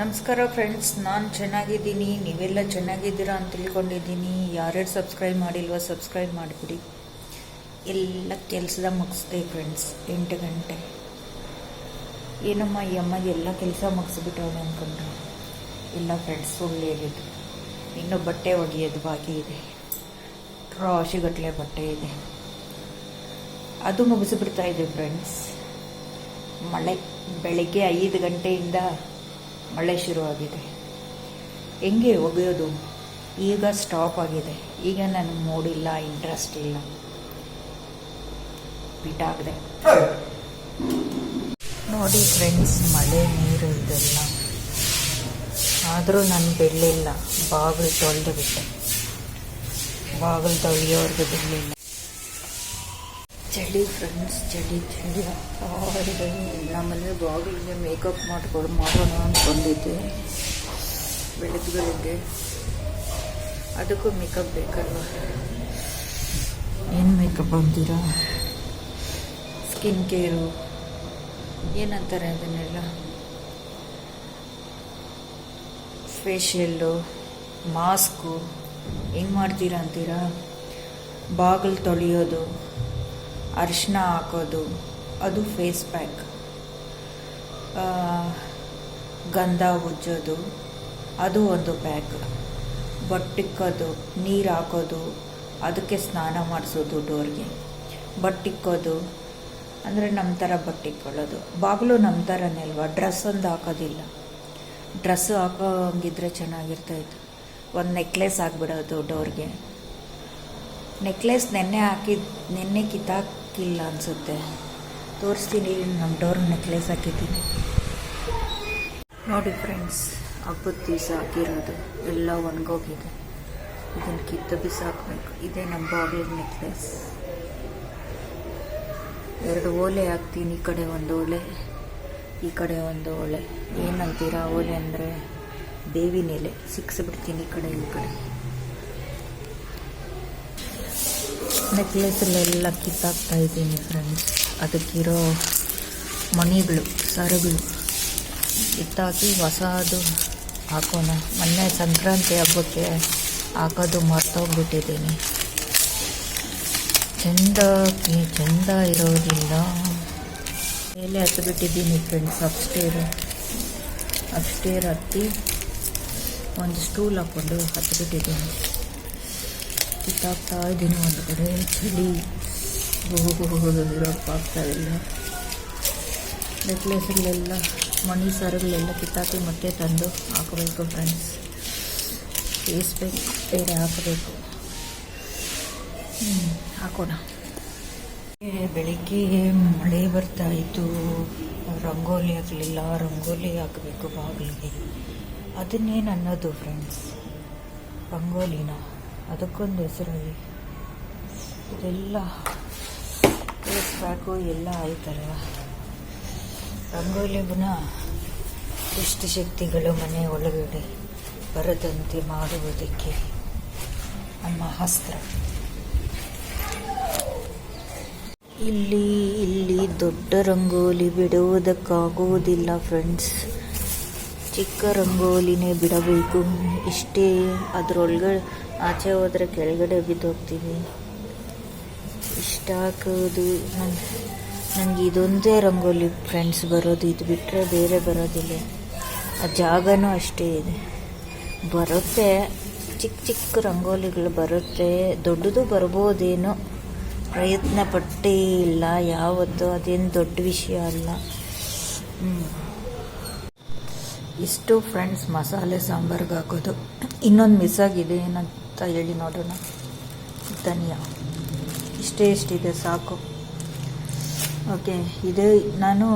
ನಮಸ್ಕಾರ ಫ್ರೆಂಡ್ಸ್ ನಾನು ಚೆನ್ನಾಗಿದ್ದೀನಿ, ನೀವೆಲ್ಲ ಚೆನ್ನಾಗಿದ್ದೀರಾ ಅಂತ ತಿಳ್ಕೊಂಡಿದ್ದೀನಿ. ಯಾರ್ಯಾರು ಸಬ್ಸ್ಕ್ರೈಬ್ ಮಾಡಿಲ್ವೋ ಸಬ್ಸ್ಕ್ರೈಬ್ ಮಾಡಿಬಿಡಿ. ಎಲ್ಲ ಕೆಲಸದ ಮುಗಿಸ್ದೆ ಫ್ರೆಂಡ್ಸ್ ಎಂಟು ಗಂಟೆ. ಏನಮ್ಮ ಈ ಅಮ್ಮ ಎಲ್ಲ ಕೆಲಸ ಮುಗಿಸ್ಬಿಟ್ಟವಳೆ ಅಂದ್ಕೊಂಡ್ರು ಎಲ್ಲ ಫ್ರೆಂಡ್ಸ್ ಸುಳ್ಳು ಹೇಳಿದ್ರು ಇನ್ನೂ ಬಟ್ಟೆ ಒಗೆಯೋದು ಬಾಕಿ ಇದೆ. ರಾಶಿಗಟ್ಟಲೆ ಬಟ್ಟೆ ಇದೆ. ಅದು ಮುಗಿಸ್ಬಿಡ್ತಾಯಿದೆ ಫ್ರೆಂಡ್ಸ್ ಮಳೆ, ಬೆಳಗ್ಗೆ ಐದು ಗಂಟೆಯಿಂದ ಮಳೆ ಶುರುವಾಗಿದೆ. ಹೆಂಗೆ ಒಗೆಯೋದು? ಈಗ ಸ್ಟಾಪ್ ಆಗಿದೆ. ಈಗ ನನಗೆ ಮೂಡಿಲ್ಲ ಇಂಟ್ರೆಸ್ಟ್ ಇಲ್ಲ. ಬಿಟ್ಟಾಗಿದೆ. ನೋಡಿ ಫ್ರೆಂಡ್ಸ್ ಮಳೆ, ನೀರು ಇದೆಲ್ಲ. ಆದರೂ ನಾನು ಬೆಳ್ಳಿಲ್ಲ. ಬಾಗಿಲು ತೊಳೆದು ಬಿಟ್ಟೆ. ಬಾಗಿಲು ತೊಳೆಯೋರ್ಗೆ ಬಿಡಲಿಲ್ಲ ಚಳಿ ಫ್ರೆಂಡ್ಸ್ ಚಳಿ ಚಳಿ. ನಮ್ಮಲ್ಲಿ ಬಾಗಿಲಿಗೆ ಮೇಕಪ್ ಮಾಡ್ಕೊಂಡು ಮಾಡೋಣ ಅಂದ್ಕೊಂಡಿದ್ದೆ ಬೆಳಗ್ಗೆ ಅದಕ್ಕೂ ಮೇಕಪ್ ಬೇಕಲ್ವ? ಏನು ಮೇಕಪ್ ಅಂತೀರಾ? ಸ್ಕಿನ್ ಕೇರು ಏನಂತಾರೆ ಅದನ್ನೆಲ್ಲ? ಫೇಶಿಯಲ್ಲು ಮಾಸ್ಕು ಹೆಂಗೆ ಮಾಡ್ತೀರಾ ಅಂತೀರಾ? ಬಾಗಿಲು ತೊಳೆಯೋದು. ಅರಿಶಿನ ಹಾಕೋದು, ಅದು ಫೇಸ್ ಪ್ಯಾಕ್ ಗಂಧ ಉಜ್ಜೋದು, ಅದು ಒಂದು ಪ್ಯಾಕ್ ಬಟ್ಟಿಕ್ಕೋದು, ನೀರು ಹಾಕೋದು, ಅದಕ್ಕೆ ಸ್ನಾನ ಮಾಡಿಸೋದು ಡೋರ್ಗೆ. ಬಟ್ಟಿಕ್ಕೋದು, ಅಂದರೆ ನಮ್ಮ ಥರ ಬಟ್ಟಿಕ್ಕೊಳ್ಳೋದು. ಬಾಗಿಲು ನಮ್ಮ ಥರನೇ ಅಲ್ವಾ? ಡ್ರೆಸ್ ಒಂದು ಹಾಕೋದಿಲ್ಲ. ಡ್ರೆಸ್ ಹಾಕೋಂಗಿದ್ರೆ ಚೆನ್ನಾಗಿರ್ತಾಯಿತ್ತು ಒಂದು ನೆಕ್ಲೆಸ್ ಹಾಕ್ಬಿಡೋದು ಡೋರ್ಗೆ. ನೆಕ್ಲೆಸ್ ನೆನ್ನೆ ಹಾಕಿದ, ನೆನ್ನೆ ಕಿತ್ತಾಕಿಲ್ಲ ಅನಿಸುತ್ತೆ. ತೋರಿಸ್ತೀನಿ ನಮ್ಮ ಡೋರ್ ನೆಕ್ಲೆಸ್ ಹಾಕಿದ್ದೀನಿ. ನೋಡಿ ಫ್ರೆಂಡ್ಸ್, ಹಬ್ಬದ ದಿವಸ ಹಾಕಿರೋದು ಎಲ್ಲ ಒಣಗೋಗಿದೆ. ಇದನ್ನು ಕಿತ್ತು ಬಿಸಾಕಬೇಕು. ಇದೇ ನಮ್ಮ ಬಾಗಿಲ ನೆಕ್ಲೆಸ್. ಎರಡು ಓಲೆ ಹಾಕ್ತೀನಿ, ಈ ಕಡೆ ಒಂದು ಓಲೆ, ಈ ಕಡೆ ಒಂದು ಓಲೆ. ಏನಂತೀರಾ ಓಲೆ ಅಂದರೆ ಬೇವಿನ ಎಲೆ. ಸಿಕ್ಸಿಬಿಡ್ತೀನಿ ಈ ಕಡೆ ಈ ಕಡೆ. ನೆಕ್ಲೆಸಲ್ಲೆಲ್ಲ ಕಿತ್ತಾಕ್ತಾ ಇದ್ದೀನಿ ಫ್ರೆಂಡ್ಸ್ ಅದಕ್ಕಿರೋ ಮಣಿಗಳು, ಸರಗಳು ಕಿತ್ತಾಕಿ ಹೊಸದು ಹಾಕೋಣ. ಮೊನ್ನೆ ಸಂಕ್ರಾಂತಿ ಹಬ್ಬಕ್ಕೆ ಹಾಕೋದು ಮರ್ತೋಗ್ಬಿಟ್ಟಿದ್ದೀನಿ. ಚೆಂದ ಚೆಂದ ಇರೋದಿಲ್ಲ ಮೇಲೆ ಹತ್ತಿಬಿಟ್ಟಿದ್ದೀನಿ ಫ್ರೆಂಡ್ಸ್ ಅಪ್ಸ್ಟೇರು ಅಪ್ಸ್ಟೇರ್ ಹತ್ತಿ ಒಂದು ಸ್ಟೂಲ್ ಹಾಕ್ಕೊಂಡು ಹತ್ತಿಬಿಟ್ಟಿದ್ದೀನಿ ಕಿತ್ತಾಕ್ತಾ ಇದ್ದೀನಿ ಒಂದು ಕಡೆ ಚಳಿ ಇಲ್ಲ. ನೆಕ್ಲೆಸ್ಗಳೆಲ್ಲ, ಮಣಿ ಸರಗಳೆಲ್ಲ ಕಿತ್ತಾಕಿ ಮತ್ತೆ ತಂದು ಹಾಕಬೇಕು ಫ್ರೆಂಡ್ಸ್ ಬೇಯಿಸ್ಬೇಕು ಬೇರೆ ಹಾಕಬೇಕು. ಹ್ಞೂ ಹಾಕೋಣ. ಬೆಳಿಗ್ಗೆ ಮಳೆ ಬರ್ತಾ ಇತ್ತು. ರಂಗೋಲಿ ಆಗಲಿಲ್ಲ ರಂಗೋಲಿ ಹಾಕಬೇಕು ಬಾಗಿಲಿಗೆ. ಅದನ್ನೇನು ಅನ್ನೋದು ಫ್ರೆಂಡ್ಸ್ ರಂಗೋಲಿನ? ಅದಕ್ಕೊಂದು ಹೆಸರಲ್ಲಿ ಇದೆಲ್ಲ ಪ್ಯಾಕು ಎಲ್ಲ ಆಯ್ತಲ್ವ? ರಂಗೋಲಿಗುಣ ದುಷ್ಟಶಕ್ತಿಗಳು ಮನೆ ಒಳಗಡೆ ಬರದಂತೆ ಮಾಡುವುದಕ್ಕೆ ನಮ್ಮ ಹಸ್ತ್ರ ಇಲ್ಲಿ ಇಲ್ಲಿ ದೊಡ್ಡ ರಂಗೋಲಿ ಬಿಡುವುದಕ್ಕಾಗುವುದಿಲ್ಲ ಫ್ರೆಂಡ್ಸ್ ಚಿಕ್ಕ ರಂಗೋಲಿನೇ ಬಿಡಬೇಕು. ಇಷ್ಟೇ ಅದರೊಳಗಡೆ ಆಚೆ ಹೋದರೆ ಕೆಳಗಡೆ ಬಿದ್ದೋಗ್ತೀವಿ ಇಷ್ಟ ಹಾಕೋದು ನನ್ನ ನನಗೆ ಇದೊಂದೇ ರಂಗೋಲಿ ಫ್ರೆಂಡ್ಸ್ ಬರೋದು, ಇದು ಬಿಟ್ಟರೆ ಬೇರೆ ಬರೋದಿಲ್ಲ. ಆ ಜಾಗನೂ ಅಷ್ಟೇ ಇದೆ. ಬರುತ್ತೆ, ಚಿಕ್ಕ ಚಿಕ್ಕ ರಂಗೋಲಿಗಳು ಬರುತ್ತೆ, ದೊಡ್ಡದು ಬರ್ಬೋದೇನೋ ಪ್ರಯತ್ನ ಪಟ್ಟೇ ಇಲ್ಲ, ಯಾವತ್ತೂ ಅದೇನು ದೊಡ್ಡ ವಿಷಯ ಅಲ್ಲ. ಇಷ್ಟು ಫ್ರೆಂಡ್ಸ್ ಮಸಾಲೆ ಸಾಂಬಾರ್ಗೆ ಹಾಕೋದು. ಇನ್ನೊಂದು ಮಿಸ್ ಆಗಿದೆ, ಏನಂತ ಹೇಳಿ ನೋಡೋಣ. ಧನಿಯಾ, ಇಷ್ಟೇ ಇಷ್ಟಿದೆ ಸಾಕು. ಓಕೆ, ಇದು ನಾನು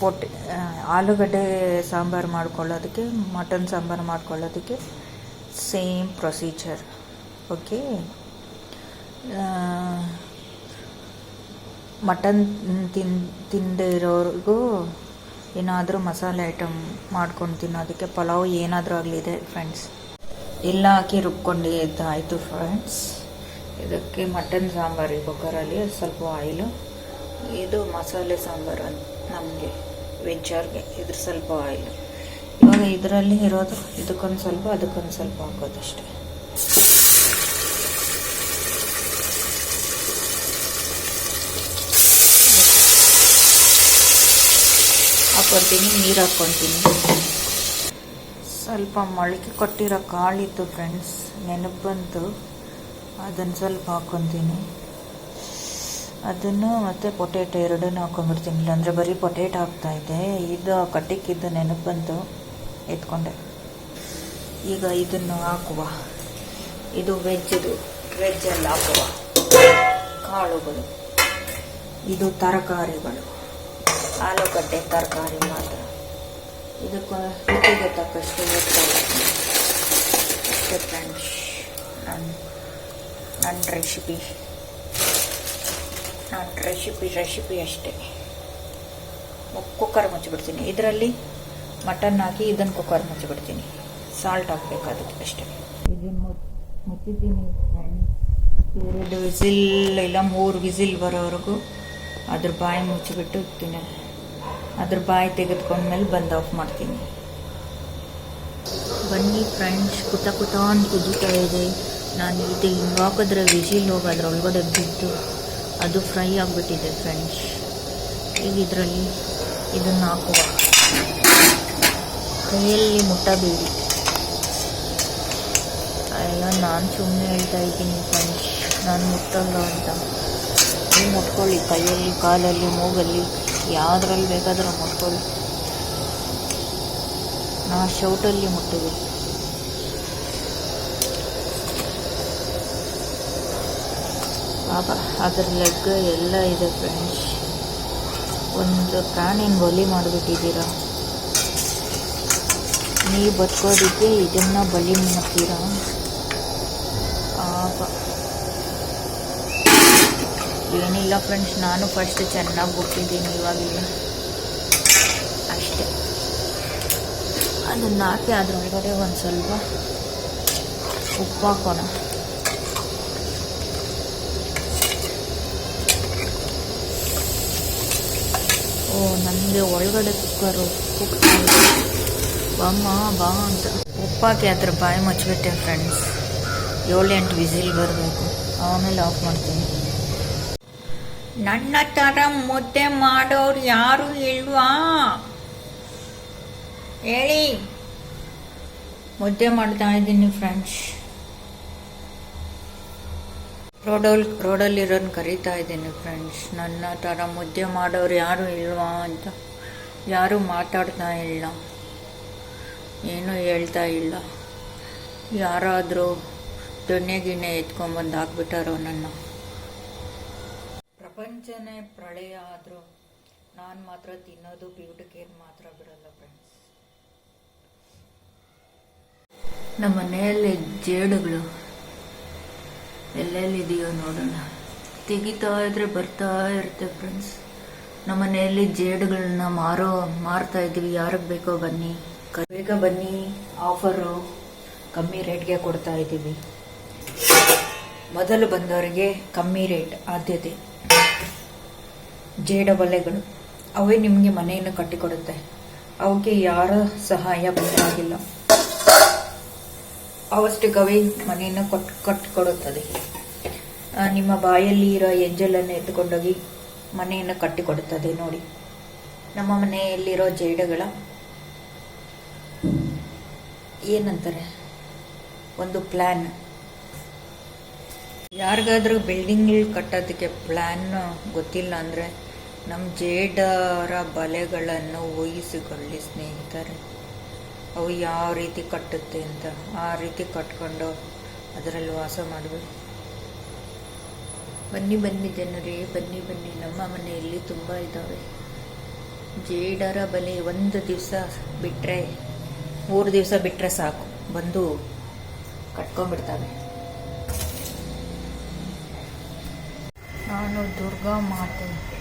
ಪೊಟ್ಟೆ ಆಲೂಗಡ್ಡೆ ಸಾಂಬಾರು ಮಾಡ್ಕೊಳ್ಳೋದಕ್ಕೆ, ಮಟನ್ ಸಾಂಬಾರು ಮಾಡ್ಕೊಳ್ಳೋದಕ್ಕೆ ಸೇಮ್ ಪ್ರೊಸೀಜರ್. ಓಕೆ ಮಟನ್ ತಿನ್, ತಿಂದಿರೋರಿಗೂ ಏನಾದರೂ ಮಸಾಲೆ ಐಟಮ್ ಮಾಡ್ಕೊಂಡು ತಿನ್ನೋದಕ್ಕೆ ಪಲಾವ್ ಏನಾದರೂ ಆಗಲಿದೆ ಫ್ರೆಂಡ್ಸ್ ಎಲ್ಲ ಹಾಕಿ ರುಬ್ಕೊಂಡು ಆಯಿತು ಫ್ರೆಂಡ್ಸ್ ಇದಕ್ಕೆ ಮಟನ್ ಸಾಂಬಾರು ಕುಕ್ಕರಲ್ಲಿ ಸ್ವಲ್ಪ ಆಯಿಲು ಇದು ಮಸಾಲೆ ಸಾಂಬಾರು ನಮಗೆ ವೆಜ್ಜಾರ್ಗೆ ಇದ್ರ ಸ್ವಲ್ಪ ಆಯಿಲು ಇವಾಗ ಇದರಲ್ಲಿ ಇರೋದು ಇದಕ್ಕೊಂದು ಸ್ವಲ್ಪ, ಅದಕ್ಕೊಂದು ಸ್ವಲ್ಪ ಹಾಕೋದಷ್ಟೇ ಹಾಕೊತೀನಿ, ನೀರು ಹಾಕ್ಕೊತೀನಿ ಸ್ವಲ್ಪ ಮೊಳಕೆ ಕೊಟ್ಟಿರೋ ಕಾಳಿತ್ತು ಫ್ರೆಂಡ್ಸ್ ನೆನಪು ಬಂತು ಅದನ್ನು ಸ್ವಲ್ಪ ಹಾಕ್ಕೊತೀನಿ ಅದನ್ನು ಮತ್ತು ಪೊಟೇಟೊ ಎರಡನ್ನೂ ಹಾಕೊಂಡ್ಬಿಡ್ತೀನಿ. ಇಲ್ಲಾಂದರೆ ಬರೀ ಪೊಟೇಟೊ ಹಾಕ್ತಾಯಿದ್ದೆ ಇದು ಕಟ್ಟಿಕ್ಕಿದ್ದು ನೆನಪು ಬಂತು ಎತ್ಕೊಂಡೆ. ಈಗ ಇದನ್ನು ಹಾಕುವ. ಇದು ವೆಜ್ಜದು. ವೆಜ್ಜಲ್ಲಿ ಹಾಕುವ. ಕಾಳುಗಳು. ಇದು ತರಕಾರಿಗಳು. ಆಲೂಗಡ್ಡೆ ತರಕಾರಿ ಮಾತ್ರ. ಇದಕ್ಕೆ ರುಚಿಗೆ ತಕ್ಕಷ್ಟು ಅಷ್ಟೇ ಫ್ರೆಂಡ್ಸ್ ನನ್ನ ನನ್ನ ರೆಸಿಪಿ ನನ್ನ ರೆಸಿಪಿ ರೆಸಿಪಿ ಅಷ್ಟೇ. ಕುಕ್ಕರ್ ಮುಚ್ಚಿಬಿಡ್ತೀನಿ. ಇದರಲ್ಲಿ ಮಟನ್ ಹಾಕಿ ಇದನ್ನು ಕುಕ್ಕರ್ ಮುಚ್ಚಿಬಿಡ್ತೀನಿ. ಸಾಲ್ಟ್ ಹಾಕ್ಬೇಕು ಅದಕ್ಕೆ ಅಷ್ಟೇ ಇದನ್ನು ಮುಚ್ಚಿದ್ದೀನಿ ಎರಡು ವಿಸಿಲ್ ಇಲ್ಲ ಮೂರು ವಿಸಿಲ್ ಬರೋವರೆಗೂ ಅದ್ರ ಬಾಯಿ ಮುಚ್ಚಿಬಿಟ್ಟು ಇರ್ತೀನಿ ಅದ್ರ ಬಾಯಿ ತೆಗೆದುಕೊಂಡ್ಮೇಲೆ ಬಂದ್ ಆಫ್ ಮಾಡ್ತೀನಿ. ಬನ್ನಿ ಫ್ರೆಂಡ್ಸ್ ಕುತ ಕುತ ಅಂತ ಕುದೀತಾ ಇದೆ. ನಾನು ಇದು ಹಿಂಗೆ ಹಾಕಿದ್ರೆ ವಿಜಿಲ್ ಹೋಗಿ ಅದ್ರೊಳಗಡೆ ಬಿದ್ದು ಅದು ಫ್ರೈ ಆಗಿಬಿಟ್ಟಿದೆ ಫ್ರೆಂಡ್ಸ್ ಈಗ ಇದರಲ್ಲಿ ಇದನ್ನು ಹಾಕುವ. ಕೈಯಲ್ಲಿ ಮುಟ್ಟಬೇಡಿ. ಅಯ್ಯ, ನಾನು ಸುಮ್ಮನೆ ಹೇಳ್ತಾ ಇದ್ದೀನಿ ಫ್ರೆಂಡ್ಸ್ ನಾನು ಮುಟ್ಟಲ್ಲ ಅಂತ. ನೀವು ಮುಟ್ಕೊಳ್ಳಿ ಕೈಯಲ್ಲಿ, ಕಾಲಲ್ಲಿ, ಮೂಗಲ್ಲಿ. ಯಾವುದ್ರಲ್ಲಿ ಬೇಕಾದರೂ ಮುಟ್ಕೊಳ್ಳಿ ನಾ ಶೌಟಲ್ಲಿ ಮುಟ್ಟಿದೆ ಪಾಪ ಅದರ ಲೆಗ್ ಎಲ್ಲ ಇದೆ ಫ್ರೆಂಡ್ಸ್ ಒಂದು ಪ್ರಾಣಿನ ಬಲಿ ಮಾಡಿಬಿಟ್ಟಿದ್ದೀರಾ? ನೀವು ಬದುಕೋದಕ್ಕೆ ಇದನ್ನು ಬಲಿ ಮಾಡ್ತೀರಾ? ಆಗ ಏನಿಲ್ಲ ಫ್ರೆಂಡ್ಸ್ ನಾನು ಫಸ್ಟ್ ಚೆನ್ನಾಗಿ ಬಿಟ್ಟಿದ್ದೀನಿ ಇವಾಗಲೇ. ಅಷ್ಟೇ. ಅದನ್ನು ಹಾಕಿ ಅದರೊಳಗಡೆ ಒಂದು ಸ್ವಲ್ಪ ಉಪ್ಪು ಹಾಕೋಣ. ಓ ನನಗೆ ಒಳಗಡೆ ಕುಕ್ಕರು ಬಮ್ಮ ಬಾಮ್ಮ, ಬಾ ಅಂತ. ಉಪ್ಪಾಕಿ ಅದ್ರ ಬಾಯಿ ಮುಚ್ಚಿಬಿಟ್ಟೆ ಫ್ರೆಂಡ್ಸ್ ಏಳು ಎಂಟು ವಿಸಿಲ್ ಬರಬೇಕು. ಆಮೇಲೆ ಆಫ್ ಮಾಡ್ತೀನಿ. ನನ್ನ ಥರ ಮುದ್ದೆ ಮಾಡೋರು ಯಾರು ಇಲ್ವಾ? ಹೇಳಿ. ಮುದ್ದೆ ಮಾಡ್ತಾ ಇದ್ದೀನಿ ಫ್ರೆಂಡ್ಸ್. ರೋಡಲ್ ರೋಡಲ್ಲಿರೋನ್ ಕರಿತಾ ಇದ್ದೀನಿ ಫ್ರೆಂಡ್ಸ್. ನನ್ನ ಥರ ಮುದ್ದೆ ಮಾಡೋರು ಯಾರು ಇಲ್ವಾ ಅಂತ. ಯಾರು ಮಾತಾಡ್ತಾ ಇಲ್ಲ. ಏನೂ ಹೇಳ್ತಾ ಇಲ್ಲ. ಯಾರಾದರೂ ದೊಣ್ಣೆ ಗಿಣ್ಣೆ ಎತ್ಕೊಂಬಂದು ಹಾಕ್ಬಿಟ್ಟಾರೋ ನನ್ನ. ಪ್ರಪಂಚನೇ ಪ್ರಳಯ ಆದರೂ ನಾನು ಮಾತ್ರ ತಿನ್ನೋದು ಬ್ಯೂಟಿ ಕೇರ್ ಮಾತ್ರ ಬಿಡಲ್ಲ ಫ್ರೆಂಡ್ಸ್ ನಮ್ಮ ಮನೆಯಲ್ಲಿ ಜೇಡುಗಳು ಎಲ್ಲೆಲ್ಲಿದೆಯೋ ನೋಡೋಣ. ತೆಗಿತಾ ಇದ್ರೆ ಬರ್ತಾ ಇರುತ್ತೆ ಫ್ರೆಂಡ್ಸ್ ನಮ್ಮ ಮನೆಯಲ್ಲಿ ಜೇಡುಗಳನ್ನ ಮಾರೋ, ಮಾರ್ತಾ ಇದ್ದೀವಿ. ಯಾರಿಗೆ ಬೇಕೋ ಬನ್ನಿ. ಬೇಗ ಬನ್ನಿ. ಆಫರು ಕಮ್ಮಿ ರೇಟ್ಗೆ ಕೊಡ್ತಾ ಇದ್ದೀವಿ. ಮೊದಲು ಬಂದವರಿಗೆ ಕಮ್ಮಿ ರೇಟ್ ಆದ್ಯತೆ. ಜೇಡ ಬಲೆಗಳು ಅವೇ ನಿಮಗೆ ಮನೆಯನ್ನು ಕಟ್ಟಿಕೊಡುತ್ತೆ. ಅವಕ್ಕೆ ಯಾರ ಸಹಾಯ ಬೇಕಾಗಿಲ್ಲ. ಅವಷ್ಟಕ್ಕವೇ ಮನೆಯನ್ನು ಕೊಟ್, ಕಟ್ಟಿಕೊಡುತ್ತದೆ. ನಿಮ್ಮ ಬಾಯಲ್ಲಿ ಇರೋ ಎಂಜಲನ್ನು ಎತ್ತುಕೊಂಡೋಗಿ ಮನೆಯನ್ನು ಕಟ್ಟಿಕೊಡುತ್ತದೆ ನೋಡಿ. ನಮ್ಮ ಮನೆಯಲ್ಲಿರೋ ಜೇಡಗಳ ಏನಂತಾರೆ? ಒಂದು ಪ್ಲ್ಯಾನ್ ಯಾರಿಗಾದರೂ ಬಿಲ್ಡಿಂಗ್ ಕಟ್ಟೋದಕ್ಕೆ ಪ್ಲ್ಯಾನ್ ಗೊತ್ತಿಲ್ಲ ಅಂದರೆ ನಮ್ಮ ಜೇಡರ ಬಲೆಗಳನ್ನು ಊಹಿಸಿಕೊಳ್ಳಿ ಸ್ನೇಹಿತರೆ. ಅವು ಯಾವ ರೀತಿ ಕಟ್ಟುತ್ತೆ ಅಂತ ಆ ರೀತಿ ಕಟ್ಕೊಂಡು ಅದರಲ್ಲಿ ವಾಸ ಮಾಡಬೇಕು ಬನ್ನಿ ಬನ್ನಿ ಜನರೇ, ಬನ್ನಿ ಬನ್ನಿ. ನಮ್ಮ ಮನೆಯಲ್ಲಿ ತುಂಬ ಇದ್ದಾವೆ ಜೇಡರ ಬಲೆ ಒಂದು ದಿವಸ ಬಿಟ್ಟರೆ ಮೂರು ದಿವಸ ಬಿಟ್ಟರೆ ಸಾಕು. ಬಂದು ಕಟ್ಕೊಂಡ್ಬಿಡ್ತವೆ. ನಾನು ದುರ್ಗಾ ಮಾತೆ.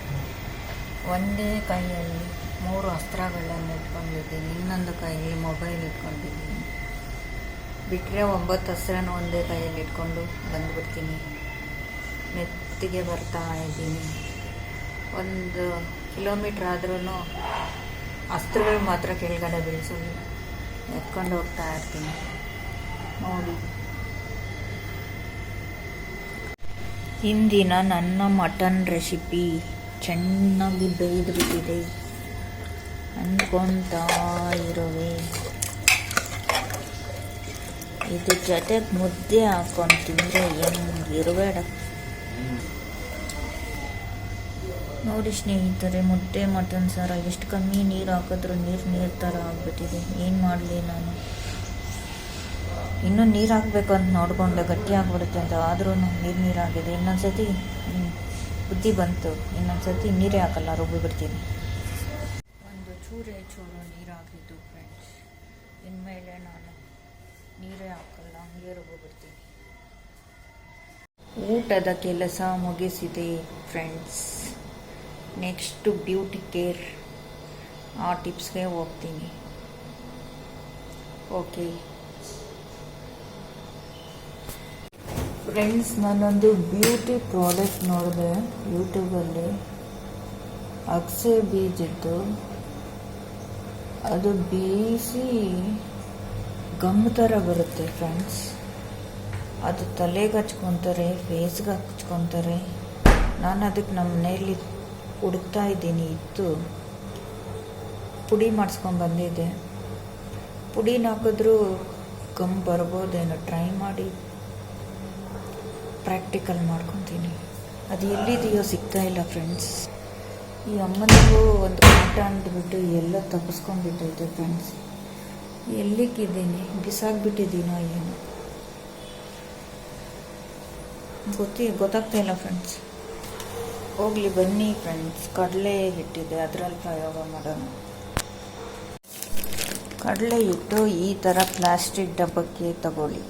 ಒಂದೇ ಕೈಯಲ್ಲಿ ಮೂರು ಅಸ್ತ್ರಗಳನ್ನು ಇಟ್ಕೊಂಡಿದ್ದೀನಿ. ಇನ್ನೊಂದು ಕೈಯಲ್ಲಿ ಮೊಬೈಲ್ ಇಟ್ಕೊಂಡಿದ್ದೀನಿ. ಬಿಟ್ಟರೆ ಒಂಬತ್ತು ಅಸ್ತ್ರನ ಒಂದೇ ಕೈಯಲ್ಲಿ ಇಟ್ಕೊಂಡು ಬಂದುಬಿಡ್ತೀನಿ. ಮೆತ್ತಿಗೆ ಬರ್ತಾ ಇದ್ದೀನಿ. ಒಂದು ಕಿಲೋಮೀಟ್ರ್ ಆದ್ರೂ ಅಸ್ತ್ರಗಳು ಮಾತ್ರ ಕೆಳಗಡೆ ಬೀಳಿಸೋದು. ಎತ್ಕೊಂಡು ಹೋಗ್ತಾ ಇರ್ತೀನಿ. ನೋಡಿ. ಇಂದಿನ ನನ್ನ ಮಟನ್ ರೆಸಿಪಿ. ಚೆನ್ನಾಗಿ ಬೇಯ್ದು ಬಿಟ್ಟಿದೆ ಅಂದ್ಕೊತಾ ಇರುವೆ. ಇದು ಜೊತೆಗೆ ಮುದ್ದೆ ಹಾಕೊಂಡು ತಿಂದರೆ ಹೆಂಗಿರಬೇಡ. ನೋಡಿ ಸ್ನೇಹಿತರೆ, ಮುದ್ದೆ ಮಟನ್ ಸಾರ ಎಷ್ಟು ಕಮ್ಮಿ ನೀರು ಹಾಕಿದ್ರು ನೀರು ನೀರು ಥರ ಆಗಿಬಿಟ್ಟಿದೆ. ಏನು ಮಾಡಲಿ ನಾನು? ಇನ್ನೂ ನೀರು ಹಾಕಬೇಕು ಅಂತ ನೋಡಿಕೊಂಡೆ, ಗಟ್ಟಿ ಆಗಿಬಿಡುತ್ತೆ ಅಂತ. ಆದರೂ ನೀರು ನೀರಾಗಿದೆ ಇನ್ನೊಂದ್ಸತಿ ಬುದ್ಧಿ ಬಂತು. ಇನ್ನೊಂದ್ಸತಿ ನೀರೇ ಹಾಕಲ್ಲ, ರುಬ್ಬಿ ಬಿಡ್ತೀನಿ. ಒಂದು ಚೂರೇ ಚೂರು ನೀರು ಹಾಕಿದ್ದು ಫ್ರೆಂಡ್ಸ್. ಇನ್ಮೇಲೆ ನಾನು ನೀರೇ ಹಾಕಲ್ಲ, ಹಂಗೆ ರುಬ್ಬಿ ಬಿಡ್ತೀನಿ. ಊಟದ ಕೆಲಸ ಮುಗಿಸಿದೆ ಫ್ರೆಂಡ್ಸ್. ನೆಕ್ಸ್ಟು ಬ್ಯೂಟಿ ಕೇರ್, ಆ ಟಿಪ್ಸ್ಗೆ ಹೋಗ್ತೀನಿ. ಓಕೆ. ಫ್ರೆಂಡ್ಸ್ ನಾನೊಂದು ಬ್ಯೂಟಿ ಪ್ರಾಡಕ್ಟ್ ನೋಡಿದೆ ಯೂಟ್ಯೂಬಲ್ಲಿ ಅಗಸೆ ಬೀಜದ್ದು ಅದು ಬೀಸಿ ಗಮ್ ಥರ ಬರುತ್ತೆ ಫ್ರೆಂಡ್ಸ್ ಅದು ತಲೆಗೆ ಹಚ್ಕೊತಾರೆ ಫೇಸ್ಗೆ ಹಚ್ಕೊತಾರೆ. ನಾನು ಅದಕ್ಕೆ ನಮ್ಮ ಮನೆಯಲ್ಲಿ ಹುಡುಕ್ತಾ ಇದ್ದೀನಿ, ಇತ್ತು. ಪುಡಿ ಮಾಡಿಸ್ಕೊಂಡು ಬಂದಿದ್ದೆ. ಪುಡಿನ ಹಾಕಿದ್ರೂ ಗಮ್ ಬರ್ಬೋದೇನೋ ಟ್ರೈ ಮಾಡಿ. ಪ್ರಾಕ್ಟಿಕಲ್ ಮಾಡ್ಕೊತೀನಿ. ಅದು ಎಲ್ಲಿದೆಯೋ ಸಿಗ್ತಾ ಇಲ್ಲ ಫ್ರೆಂಡ್ಸ್ ಈ ಅಮ್ಮನಿಗೂ ಒಂದು ಕಾಟ ಅಂದ್ಬಿಟ್ಟು ಎಲ್ಲ ತಪ್ಪಿಸ್ಕೊಂಡ್ಬಿಟ್ಟೈತೆ ಫ್ರೆಂಡ್ಸ್ ಎಲ್ಲಿಗಿದ್ದೀನಿ? ಬಿಸಾಕ್ಬಿಟ್ಟಿದ್ದೀನೋ ಏನು. ಗೊತ್ತಿ, ಗೊತ್ತಾಗ್ತಾ ಇಲ್ಲ ಫ್ರೆಂಡ್ಸ್ ಹೋಗ್ಲಿ, ಬನ್ನಿ ಫ್ರೆಂಡ್ಸ್ ಕಡಲೆ ಹಿಟ್ಟಿದೆ, ಅದರಲ್ಲಿ ಪ್ರಯೋಗ ಮಾಡೋಣ. ಕಡಲೆ ಹಿಟ್ಟು ಈ ಥರ ಪ್ಲಾಸ್ಟಿಕ್ ಡಬ್ಬಕ್ಕೆ ತಗೊಳ್ಳಿ.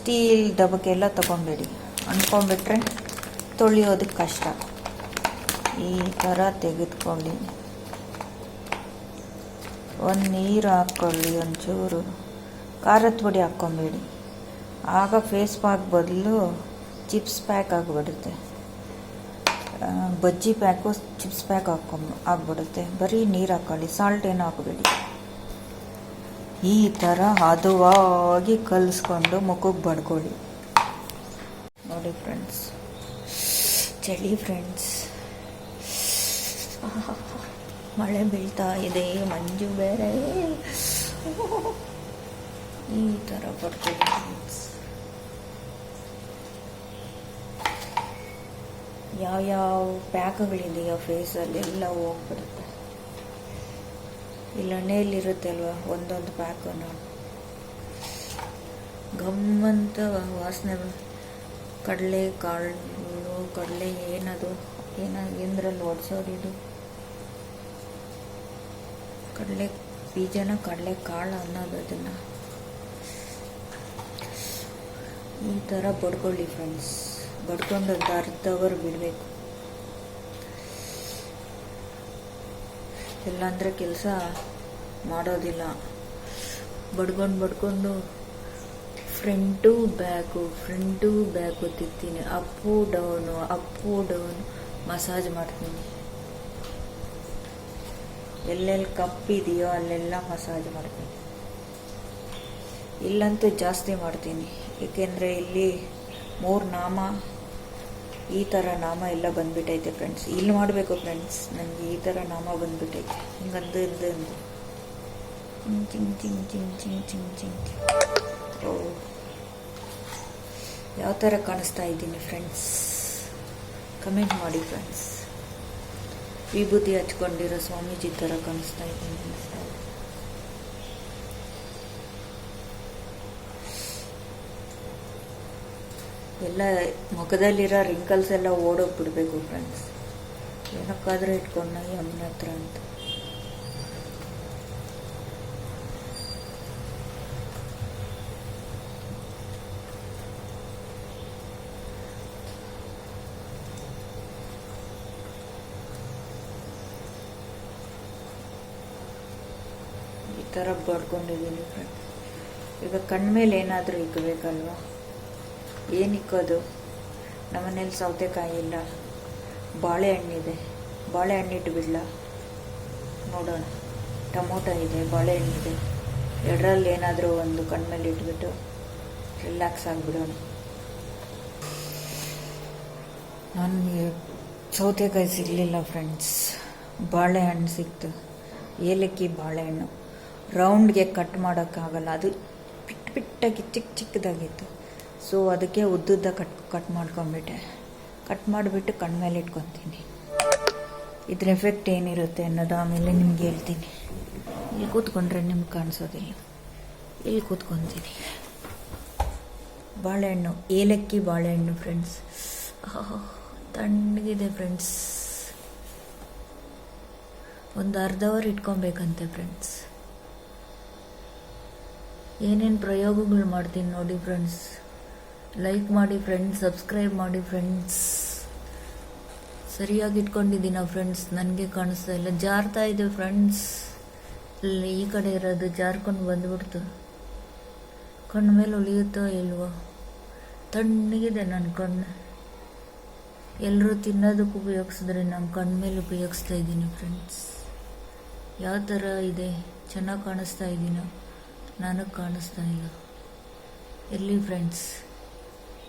ಸ್ಟೀಲ್ ಡಬ್ಬಕ್ಕೆಲ್ಲ ತಗೊಂಬೇಡಿ. ಅಂದ್ಕೊಂಡ್ಬಿಟ್ರೆ ತೊಳೆಯೋದಕ್ಕೆ ಕಷ್ಟ. ಈ ಥರ ತೆಗೆದುಕೊಳ್ಳಿ. ಒಂದು ನೀರು ಹಾಕ್ಕೊಳ್ಳಿ ಒಂಚೂರು. ಖಾರದ ಪುಡಿ ಹಾಕ್ಕೊಂಬೇಡಿ. ಆಗ ಫೇಸ್ ಪ್ಯಾಕ್ ಬದಲು ಚಿಪ್ಸ್ ಪ್ಯಾಕ್ ಆಗಿಬಿಡುತ್ತೆ. ಬಜ್ಜಿ ಪ್ಯಾಕು ಚಿಪ್ಸ್ ಪ್ಯಾಕ್ ಹಾಕ್ಕೊಂಬ ಆಗ್ಬಿಡುತ್ತೆ. ಬರೀ ನೀರು ಹಾಕ್ಕೊಳ್ಳಿ ಸಾಲ್ಟ್ ಏನು ಹಾಕಬೇಡಿ. ಈ ಥರ ಹದುವಾಗಿ ಕಲಿಸ್ಕೊಂಡು ಮುಖಕ್ಕೆ ಬಡ್ಕೊಳ್ಳಿ. ನೋಡಿ ಫ್ರೆಂಡ್ಸ್ ಚಳಿ ಫ್ರೆಂಡ್ಸ್ ಮಳೆ ಬೀಳ್ತಾ ಇದೆ, ಮಂಜು ಬೇರೆ. ಈ ಥರ ಬಡ್ಕೊಳ್ಳಿ ಫ್ರೆಂಡ್ಸ್ ಯಾವ್ಯಾವ ಪ್ಯಾಕ್ಗಳಿದೆಯೋ ಫೇಸಲ್ಲಿ ಎಲ್ಲ ಹೋಗ್ಬಿಡುತ್ತೆ. ಇಲ್ಲಿ ಎಣ್ಣೆಯಲ್ಲಿರುತ್ತಲ್ವ ಒಂದೊಂದು ನೋಡಿ ಗಮ್ಮಂತ ವಾಸನೆ ಕಡಲೆ, ಕಾಳು, ಕಡಲೆ ಏನದು? ಏನ, ಏನದ್ರಲ್ಲಿ ಓಡಿಸೋದು ಇದು? ಕಡಲೆ, ಬೀಜನ ಕಡಲೆ ಕಾಳು ಅನ್ನೋದು ಅದನ್ನು. ಈ ಥರ ಬಡ್ಕೊಳ್ಳಿ ಫ್ರೆಂಡ್ಸ್ ಬಡ್ಕೊಂಡು ಒಂದು ಅರ್ಧ ಅವರ್ ಬಿಡಬೇಕು. ಇಲ್ಲಾಂದರೆ ಕೆಲಸ ಮಾಡೋದಿಲ್ಲ. ಬಡ್ಕೊಂಡು ಬಡ್ಕೊಂಡು front back front back ತಿಕ್ತೀನಿ up down up down massage ಮಾಡ್ತೀನಿ. ಎಲ್ಲೆಲ್ಲಿ ಕಪ್ಪಿದೆಯೋ ಅಲ್ಲೆಲ್ಲ ಮಸಾಜ್ ಮಾಡ್ತೀನಿ. ಇಲ್ಲಂತೂ ಜಾಸ್ತಿ ಮಾಡ್ತೀನಿ. ಏಕೆಂದರೆ ಇಲ್ಲಿ ಮೂರು ನಾಮ ಈ ಥರ ನಾಮ ಎಲ್ಲ ಬಂದ್ಬಿಟ್ಟೈತೆ ಫ್ರೆಂಡ್ಸ್ ಇಲ್ಲಿ ಮಾಡಬೇಕು ಫ್ರೆಂಡ್ಸ್ ನನಗೆ ಈ ಥರ ನಾಮ ಬಂದ್ಬಿಟ್ಟೈತೆ ಹಿಂಗಂದು ಇಂದು ಇಂದು ಚಿಂಗ್ ಚಿಂಗ್ ಚಿಂಗ್ ಚಿಂಗ್ ಚಿಂಗ್ ಚಿಂಗ್ ಓ. ಯಾವ ಥರ ಕಾಣಿಸ್ತಾ ಇದ್ದೀನಿ ಫ್ರೆಂಡ್ಸ್ ಕಮೆಂಟ್ ಮಾಡಿ ಫ್ರೆಂಡ್ಸ್ ವಿಭೂತಿ ಹಚ್ಕೊಂಡಿರೋ ಸ್ವಾಮೀಜಿ ಥರ ಕಾಣಿಸ್ತಾ ಇದ್ದೀನಿ ಅನಿಸ್ತಾ ಇದೆ ಎಲ್ಲ ಮುಖದಲ್ಲಿರೋ ರಿಂಕಲ್ಸ್ ಎಲ್ಲ ಓಡೋಗ್ಬಿಡ್ಬೇಕು ಫ್ರೆಂಡ್ಸ್ ಏನಕ್ಕಾದ್ರೂ ಇಟ್ಕೊಂಡ ಅಮ್ಮನ ಹತ್ರ ಅಂತ. ಈ ಥರ ಬಡ್ಕೊಂಡಿದ್ದೀನಿ ಫ್ರೆಂಡ್ಸ್ ಈಗ ಕಣ್ಮೇಲೆ ಏನಾದರೂ ಇಕ್ಕಬೇಕಲ್ವಾ ಏನು ಅದು ನಮ್ಮನೇಲಿ ಸೌತೆಕಾಯಿ ಇಲ್ಲ. ಬಾಳೆಹಣ್ಣಿದೆ. ಬಾಳೆಹಣ್ಣು ಬಿಡಲ. ಬಿಡ್ಲಾ ನೋಡೋಣ. ಟೊಮೊಟೊ ಇದೆ, ಬಾಳೆಹಣ್ಣಿದೆ. ಎರಡರಲ್ಲಿ ಏನಾದರೂ ಒಂದು ಕಣ್ಮೇಲೆ ಇಟ್ಬಿಟ್ಟು ರಿಲ್ಯಾಕ್ಸ್ ಆಗಿಬಿಡೋಣ. ನನಗೆ ಸೌತೆಕಾಯಿ ಸಿಗಲಿಲ್ಲ ಫ್ರೆಂಡ್ಸ್. ಬಾಳೆಹಣ್ಣು ಸಿಕ್ತು. ಏಲಕ್ಕಿ ಬಾಳೆಹಣ್ಣು. ರೌಂಡ್ಗೆ ಕಟ್ ಮಾಡೋಕ್ಕಾಗಲ್ಲ. ಅದು ಪಿಟ್ ಪಿಟ್ಟಾಗಿ ಚಿಕ್ಕ ಚಿಕ್ಕದಾಗಿತ್ತು. ಸೊ ಅದಕ್ಕೆ ಉದ್ದುದ್ದ ಕಟ್ ಕಟ್ ಮಾಡ್ಕೊಂಡ್ಬಿಟ್ಟೆ. ಕಟ್ ಮಾಡಿಬಿಟ್ಟು ಕಣ್ಮೇಲೆ ಇಟ್ಕೊತೀನಿ. ಇದ್ರ ಎಫೆಕ್ಟ್ ಏನಿರುತ್ತೆ ಅನ್ನೋದು ಆಮೇಲೆ ನಿಮ್ಗೆ ಹೇಳ್ತೀನಿ. ಇಲ್ಲಿ ಕೂತ್ಕೊಂಡ್ರೆ ನಿಮ್ಗೆ ಕಾಣಿಸೋದಿಲ್ಲ. ಇಲ್ಲಿ ಕೂತ್ಕೊತೀನಿ. ಬಾಳೆಹಣ್ಣು, ಏಲಕ್ಕಿ ಬಾಳೆಹಣ್ಣು ಫ್ರೆಂಡ್ಸ್ ತಣ್ಣಗಿದೆ ಫ್ರೆಂಡ್ಸ್ ಒಂದು ಅರ್ಧ ಅವರ್ ಇಟ್ಕೊಬೇಕಂತೆ ಫ್ರೆಂಡ್ಸ್ ಏನೇನು ಪ್ರಯೋಗಗಳು ಮಾಡ್ತೀನಿ ನೋಡಿ ಫ್ರೆಂಡ್ಸ್ ಲೈಕ್ ಮಾಡಿ ಫ್ರೆಂಡ್ಸ್ ಸಬ್ಸ್ಕ್ರೈಬ್ ಮಾಡಿ ಫ್ರೆಂಡ್ಸ್ ಸರಿಯಾಗಿ ಇಟ್ಕೊಂಡಿದ್ದೀನ ಫ್ರೆಂಡ್ಸ್ ನನಗೆ ಕಾಣಿಸ್ತಾ ಇಲ್ಲ. ಜಾರ್ತಾ ಇದೆ ಫ್ರೆಂಡ್ಸ್ ಈ ಕಡೆ ಇರೋದು ಜಾರ್ಕೊಂಡು ಬಂದ್ಬಿಡ್ತು. ಕಣ್ಣು ಮೇಲೆ ಉಳಿಯುತ್ತೋ ಇಲ್ವೋ? ತಣ್ಣಗಿದೆ ನನ್ನ ಕಣ್ಣು. ಎಲ್ಲರೂ ತಿನ್ನೋದಕ್ಕೆ ಉಪಯೋಗಿಸಿದ್ರೆ ನಮ್ಮ ಕಣ್ಣು ಮೇಲೆ ಉಪಯೋಗಿಸ್ತಾ ಇದ್ದೀನಿ ಫ್ರೆಂಡ್ಸ್ ಯಾವ ಥರ ಇದೆ? ಚೆನ್ನಾಗಿ ಕಾಣಿಸ್ತಾ ಇದ್ದೀನೋ ನನಗೆ ಕಾಣಿಸ್ತಾ ಇಲ್ಲ. ಎಲ್ಲಿ ಫ್ರೆಂಡ್ಸ್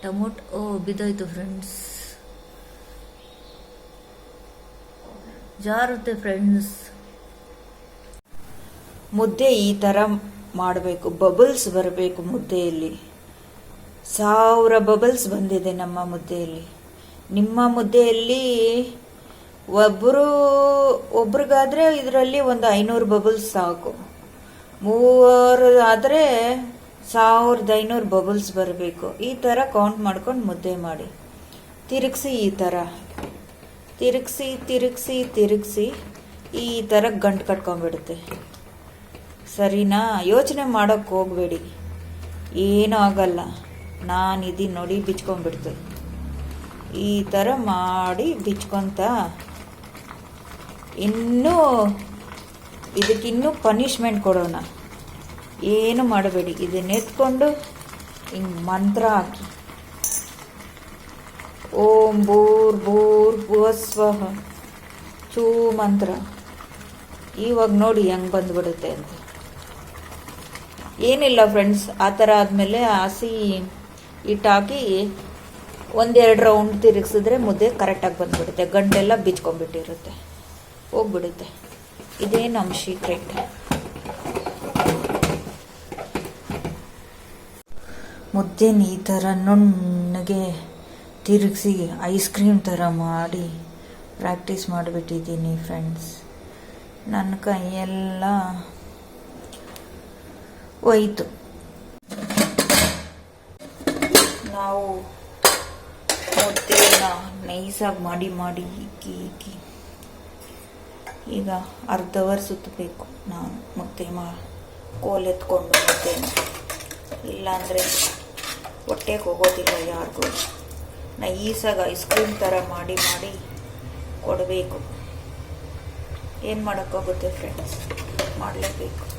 ಟೊಮೊಟೊ, ಓ, ಬಿದ್ದೋಯ್ತು ಫ್ರೆಂಡ್ಸ್ ಜಾರುತ್ತೆ ಫ್ರೆಂಡ್ಸ್ ಮುದ್ದೆ ಈ ಥರ ಮಾಡಬೇಕು. ಬಬಲ್ಸ್ ಬರಬೇಕು ಮುದ್ದೆಯಲ್ಲಿ. ಸಾವಿರ ಬಬಲ್ಸ್ ಬಂದಿದೆ ನಮ್ಮ ಮುದ್ದೆಯಲ್ಲಿ. ನಿಮ್ಮ ಮುದ್ದೆಯಲ್ಲಿ ಒಬ್ಬರು ಒಬ್ರಿಗಾದ್ರೆ ಇದರಲ್ಲಿ ಒಂದು ಐನೂರು ಬಬಲ್ಸ್ ಸಾಕು. ಮೂವರು ಆದರೆ ಸಾವಿರದ ಐನೂರು ಬಬಲ್ಸ್ ಬರಬೇಕು. ಈ ಥರ ಕೌಂಟ್ ಮಾಡ್ಕೊಂಡು ಮುದ್ದೆ ಮಾಡಿ. ತಿರುಗಿಸಿ ಈ ಥರ ತಿರುಗಿಸಿ ತಿರುಗಿಸಿ ತಿರುಗಿಸಿ ಈ ಥರ ಗಂಟು ಕಟ್ಕೊಂಡ್ಬಿಡುತ್ತೆ. ಸರಿನಾ? ಯೋಚನೆ ಮಾಡೋಕ್ಕೆ ಹೋಗಬೇಡಿ. ಏನೂ ಆಗಲ್ಲ. ನಾನು ಇದು ನೋಡಿ ಬಿಚ್ಕೊಂಡ್ಬಿಡ್ತು. ಈ ಥರ ಮಾಡಿ ಬಿಚ್ಕೊಂತ ಇನ್ನೂ ಇದಕ್ಕಿನ್ನೂ ಪನಿಷ್ಮೆಂಟ್ ಕೊಡೋಣ. ಏನು ಮಾಡಬೇಡಿ. ಇದನ್ನ ಎತ್ಕೊಂಡು ಹಿಂಗೆ ಮಂತ್ರ ಹಾಕಿ. ಓಂ ಭೂರ್ ಭೂರ್ ಭುವಸ್ವಹ ಚೂ ಮಂತ್ರ. ಇವಾಗ ನೋಡಿ ಹೆಂಗೆ ಬಂದ್ಬಿಡುತ್ತೆ ಅಂತ. ಏನಿಲ್ಲ ಫ್ರೆಂಡ್ಸ್, ಆ ಥರ ಆದಮೇಲೆ ಹಸಿ ಹಿಟ್ಟು ಹಾಕಿ ಒಂದೆರಡು ರೌಂಡ್ ತಿರುಗಿಸಿದ್ರೆ ಮುದ್ದೆ ಕರೆಕ್ಟಾಗಿ ಬಂದ್ಬಿಡುತ್ತೆ. ಗಂಟೆಲ್ಲ ಬಿಚ್ಕೊಂಡ್ಬಿಟ್ಟಿರುತ್ತೆ. ಹೋಗ್ಬಿಡುತ್ತೆ. ಇದೇ ನಮ್ಮ ಸೀಕ್ರೆಟ್ ಮುದ್ದೆನ ಈ ಥರ ನುಣ್ಣಗೆ ತಿರುಗಿಸಿ ಐಸ್ ಕ್ರೀಮ್ ಥರ ಮಾಡಿ ಪ್ರಾಕ್ಟೀಸ್ ಮಾಡಿಬಿಟ್ಟಿದ್ದೀನಿ ಫ್ರೆಂಡ್ಸ್ ನನ್ನ ಕೈಯೆಲ್ಲ ಹೋಯ್ತು ನಾವು ಮುದ್ದೆನ ನೈಸಾಗಿ ಮಾಡಿ ಮಾಡಿ ಇಕ್ಕಿ ಇಕ್ಕಿ ಈಗ ಅರ್ಧ ಅವರ್ ಸುತ್ತಬೇಕು ನಾನು ಮುದ್ದೆ ಮಾ, ಕೋಲ್ ಎತ್ಕೊಂಡು ಇಲ್ಲಾಂದರೆ ಹೊಟ್ಟೆಗೆ ಹೋಗೋದಿಲ್ಲ ಯಾರಿಗೂ. ನೈಸಾಗಿ ಐಸ್ ಕ್ರೀಮ್ ಥರ ಮಾಡಿ ಮಾಡಿ ಕೊಡಬೇಕು. ಏನು ಮಾಡೋಕ್ಕಾಗುತ್ತೆ ಫ್ರೆಂಡ್ಸ್ ಮಾಡಲೇಬೇಕು.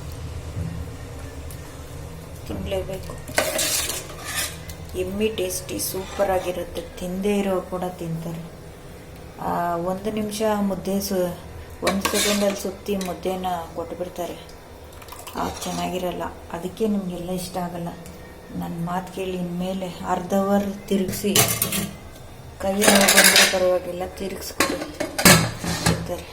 ತಿನ್ನಲೇಬೇಕು ಎಮ್ಮಿ ಟೇಸ್ಟಿ ಸೂಪರಾಗಿರುತ್ತೆ ತಿಂದೇ ಇರೋ ಕೂಡ ತಿಂತಾರೆ. ಆ, ಒಂದು ನಿಮಿಷ ಮುದ್ದೆ ಸು ಒಂದು ಸೆಕೆಂಡಲ್ಲಿ ಸುತ್ತಿ ಮುದ್ದೆನ ಕೊಟ್ಬಿಡ್ತಾರೆ. ಆಗ ಚೆನ್ನಾಗಿರಲ್ಲ. ಅದಕ್ಕೆ ನಿಮಗೆಲ್ಲ ಇಷ್ಟ ಆಗಲ್ಲ. ನನ್ನ ಮಾತು ಕೇಳಿ ಇನ್ಮೇಲೆ ಅರ್ಧ ಅವರ್ ತಿರುಗಿಸಿ ಕೈ ಬಂದರೆ ಪರವಾಗಿಲ್ಲ ತಿರುಗಿಸ್ಕೊಡಿ. ತಿಂತಾರೆ